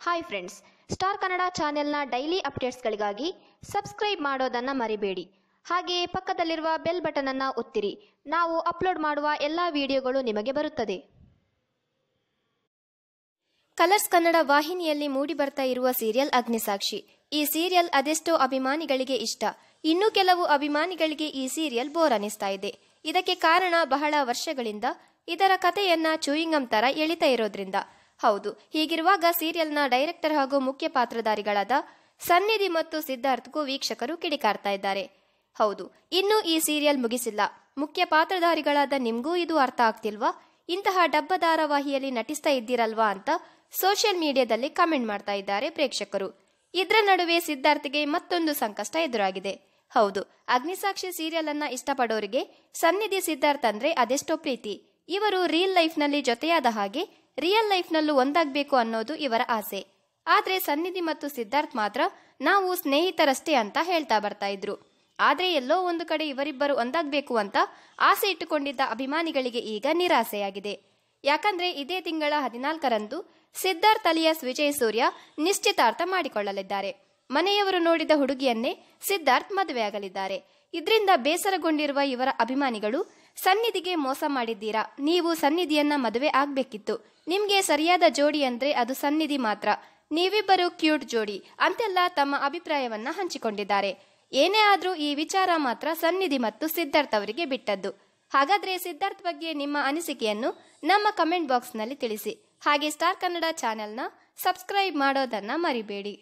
Hi friends star Kannada ಚಾನೆಲ್ನ daily ಅಪ್ಡೇಟ್ಸ್ಗಳಿಗಾಗಿ subscribe ಮಾಡೋದನ್ನು ಮರಿಬೇಡಿ. ಹಾಗೆಯೇ ಪಕ್ಕದಲ್ಲಿರುವ ಬೆಲ್ ಬಟನನ್ನು ಒತ್ತಿರಿ. ನಾವು ಅಪ್ಲೋಡ್ ಮಾಡುವ ಎಲ್ಲ ವಿಡಿಯೋಗಳು ನಿಮಗೆ ಬರುತ್ತದೆ. ಕಲರ್ಸ್ ಕನ್ನಡ ವಾಹಿನಿಯಲ್ಲಿ ಮೂಡಿ ಬರ್ತಾ ಇರುವ ಸೀರಿಯಲ್ ಅಗ್ನಿಸಾಕ್ಷಿ. ಈ ಸೀರಿಯಲ್ ಅದೆಷ್ಟೋ ಅಭಿಮಾನಿಗಳಿಗೆ ಇಷ್ಟ. ಇನ್ನೂ ಕೆಲವು ಅಭಿಮಾನಿಗಳಿಗೆ ಈ ಸೀರಿಯಲ್ ಬೋರ್ ಅನಿಸ್ತಾ ಇದೆ. ಇದಕ್ಕೆ ಕಾರಣ ಬಹಳ ವರ್ಷಗಳಿಂದ ಇದರ ಕಥೆಯನ್ನ ಚೂಯಿಂಗಂ ತರ ಎಳಿತಾ ಇರೋದ್ರಿಂದ. ಹೌದು, ಹೀಗಿರುವಾಗ ಸೀರಿಯಲ್ನ ಡೈರೆಕ್ಟರ್ ಹಾಗೂ ಮುಖ್ಯ ಪಾತ್ರಧಾರಿಗಳಾದ ಸನ್ನಿಧಿ ಮತ್ತು ಸಿದ್ಧಾರ್ಥ್ಗೂ ವೀಕ್ಷಕರು ಕಿಡಿಕಾರ್ತಾ ಇದ್ದಾರೆ. ಹೌದು, ಇನ್ನು ಈ ಸೀರಿಯಲ್ ಮುಗಿಸಿಲ್ಲ. ಮುಖ್ಯ ಪಾತ್ರಧಾರಿಗಳಾದ ನಿಮ್ಗೂ ಇದು ಅರ್ಥ ಆಗ್ತಿಲ್ವಾ? ಇಂತಹ ಡಬ್ಬ ಧಾರಾವಾಹಿಯಲ್ಲಿ ನಟಿಸ್ತಾ ಇದ್ದೀರಲ್ವಾ ಅಂತ ಸೋಷಿಯಲ್ ಮೀಡಿಯಾದಲ್ಲಿ ಕಮೆಂಟ್ ಮಾಡ್ತಾ ಇದ್ದಾರೆ ಪ್ರೇಕ್ಷಕರು. ಇದರ ನಡುವೆ ಸಿದ್ಧಾರ್ಥ್ಗೆ ಮತ್ತೊಂದು ಸಂಕಷ್ಟ ಎದುರಾಗಿದೆ. ಹೌದು, ಅಗ್ನಿಸಾಕ್ಷಿ ಸೀರಿಯಲ್ ಅನ್ನ ಇಷ್ಟಪಡೋರಿಗೆ ಸನ್ನಿಧಿ ಸಿದ್ಧಾರ್ಥ್ ಅಂದ್ರೆ ಅದೆಷ್ಟೋ ಪ್ರೀತಿ. ಇವರು ರಿಯಲ್ ಲೈಫ್ನಲ್ಲಿ ಜೊತೆಯಾದ ಹಾಗೆ ರಿಯಲ್ ಲೈಫ್ನಲ್ಲೂ ಒಂದಾಗಬೇಕು ಅನ್ನೋದು ಇವರ ಆಸೆ. ಆದ್ರೆ ಸನ್ನಿಧಿ ಮತ್ತು ಸಿದ್ಧಾರ್ಥ್ ಮಾತ್ರ ನಾವು ಸ್ನೇಹಿತರಷ್ಟೇ ಅಂತ ಹೇಳ್ತಾ ಬರ್ತಾ ಇದ್ರು. ಆದ್ರೆ ಎಲ್ಲೋ ಒಂದು ಕಡೆ ಇವರಿಬ್ಬರು ಒಂದಾಗಬೇಕು ಅಂತ ಆಸೆ ಇಟ್ಟುಕೊಂಡಿದ್ದ ಅಭಿಮಾನಿಗಳಿಗೆ ಈಗ ನಿರಾಸೆಯಾಗಿದೆ. ಯಾಕಂದ್ರೆ ಇದೇ ತಿಂಗಳ ಹದಿನಾಲ್ಕರಂದು ಸಿದ್ಧಾರ್ಥ್ ಅಲಿಯಾಸ್ ವಿಜಯ್ ಸೂರ್ಯ ನಿಶ್ಚಿತಾರ್ಥ ಮಾಡಿಕೊಳ್ಳಲಿದ್ದಾರೆ. ಮನೆಯವರು ನೋಡಿದ ಹುಡುಗಿಯನ್ನೇ ಸಿದ್ಧಾರ್ಥ್ ಮದುವೆಯಾಗಲಿದ್ದಾರೆ. ಇದರಿಂದ ಬೇಸರಗೊಂಡಿರುವ ಇವರ ಅಭಿಮಾನಿಗಳು ಸನ್ನಿಧಿಗೆ ಮೋಸ ಮಾಡಿದ್ದೀರಾ? ನೀವು ಸನ್ನಿಧಿಯನ್ನ ಮದುವೆ ಆಗ್ಬೇಕಿತ್ತು. ನಿಮ್ಗೆ ಸರಿಯಾದ ಜೋಡಿ ಅಂದ್ರೆ ಅದು ಸನ್ನಿಧಿ ಮಾತ್ರ. ನೀವಿಬ್ಬರು ಕ್ಯೂಟ್ ಜೋಡಿ. ಅಂತೆಲ್ಲ ತಮ್ಮ ಅಭಿಪ್ರಾಯವನ್ನ ಹಂಚಿಕೊಂಡಿದ್ದಾರೆ. ಏನೇ ಆದ್ರೂ ಈ ವಿಚಾರ ಮಾತ್ರ ಸನ್ನಿಧಿ ಮತ್ತು ಸಿದ್ಧಾರ್ಥ್ ಅವರಿಗೆ ಬಿಟ್ಟದ್ದು. ಹಾಗಾದ್ರೆ ಸಿದ್ಧಾರ್ಥ್ ಬಗ್ಗೆ ನಿಮ್ಮ ಅನಿಸಿಕೆಯನ್ನು ನಮ್ಮ ಕಮೆಂಟ್ ಬಾಕ್ಸ್ನಲ್ಲಿ ತಿಳಿಸಿ. ಹಾಗೆ ಸ್ಟಾರ್ ಕನ್ನಡ ಚಾನೆಲ್ನ ಸಬ್ಸ್ಕ್ರೈಬ್ ಮಾಡೋದನ್ನ ಮರಿಬೇಡಿ.